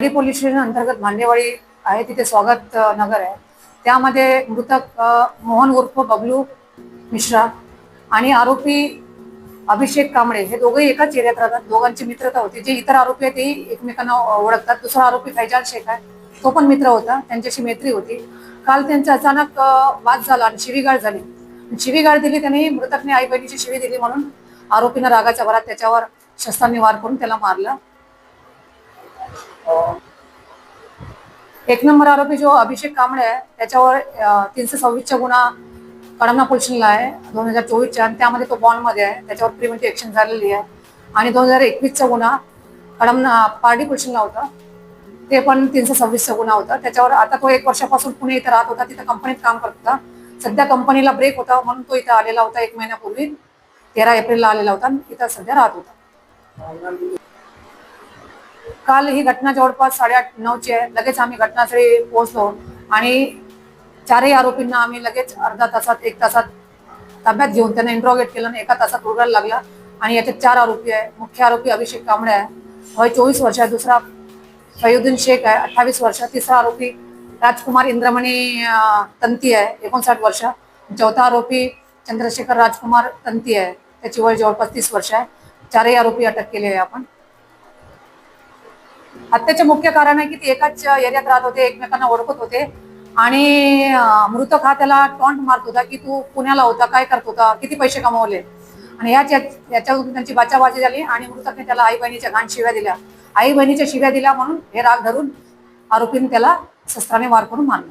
Police station अंतर्गत भांडेवाडी आहे तिथे स्वागत नगर आहे. त्यामध्ये मृतक मोहन उर्फ बबलू मिश्रा आणि आरोपी अभिषेक कांबळे हे दोघेही एकाच एरियात राहतात. दोघांची मित्रता होती. जे इतर आरोपी आहेत तेही एकमेकांना ओळखतात. दुसरा आरोपी फैजान शेख आहे. तो पण मित्र होता. त्यांच्याशी मैत्री होती. काल त्यांचा अचानक वाद झाला आणि शिवीगाळ झाली. शिवीगाळ दिली त्यांनी मृतकने आई बहिणीची शिवी दिली म्हणून आरोपीनं रागाच्या भरात त्याच्यावर शस्त्रांनी वार करून त्याला मारलं. एक नंबर आरोपी जो अभिषेक कांबळे आहे त्याच्यावर तीनशे सव्वीसचा गुन्हा कडमना पोलिसला आहे दोन हजार चोवीसच्या आणि त्यामध्ये तो बॉन्डमध्ये आहे त्याच्यावर प्रिव्हेंटिव्ह एक्शन झालेली आहे. आणि दोन हजार एकवीसचा गुन्हा कडमना पार्टी पोलिसला होता. ते पण तीनशे सव्वीसचा गुन्हा होता. त्याच्यावर आता तो एक वर्षापासून पुणे इथं राहत होता तिथं कंपनीत काम करत होता. सध्या कंपनीला ब्रेक होता म्हणून तो इथं आलेला होता एक महिन्यापूर्वी. तेरा एप्रिलला आलेला होता आणि इथं सध्या राहत होता. काल ही घटना जवळपास साडेआठ नऊची आहे. लगेच आम्ही घटनास्थळी पोहोचलो आणि चारही आरोपींना आम्ही लगेच अर्धा तासात एक तासात ताब्यात घेऊन त्यांना इंट्रोगेट केलं आणि एका तासात उरवायला लागला. आणि याच्यात चार आरोपी आहे. मुख्य आरोपी अभिषेक कांबळे आहे. वय चोवीस वर्ष आहे. दुसरा फयुद्दीन शेख आहे. अठ्ठावीस वर्ष. तिसरा आरोपी राजकुमार इंद्रमणी तंती आहे. एकोणसाठ वर्ष. चौथा आरोपी चंद्रशेखर राजकुमार तंती आहे. त्याची वय जवळपास तीस वर्ष आहे. चारही आरोपी अटक केले आहे आपण. हत्येचे मुख्य कारण आहे की ते एकाच एरियात राहत होते एकमेकांना ओळखत होते. आणि मृत मृतक हा त्याला टॉन्ट मारत होता की तू पुण्याला होता काय करत होता किती पैसे कमवले? आणि याच याच्यावरून त्यांची बाचाबाजी झाली आणि मृतकने त्याला आई बहिणीच्या घाण शिव्या दिल्या. आई बहिणीच्या शिव्या दिल्या म्हणून हे राग धरून आरोपीने त्याला शस्त्राने वार करून मारलं.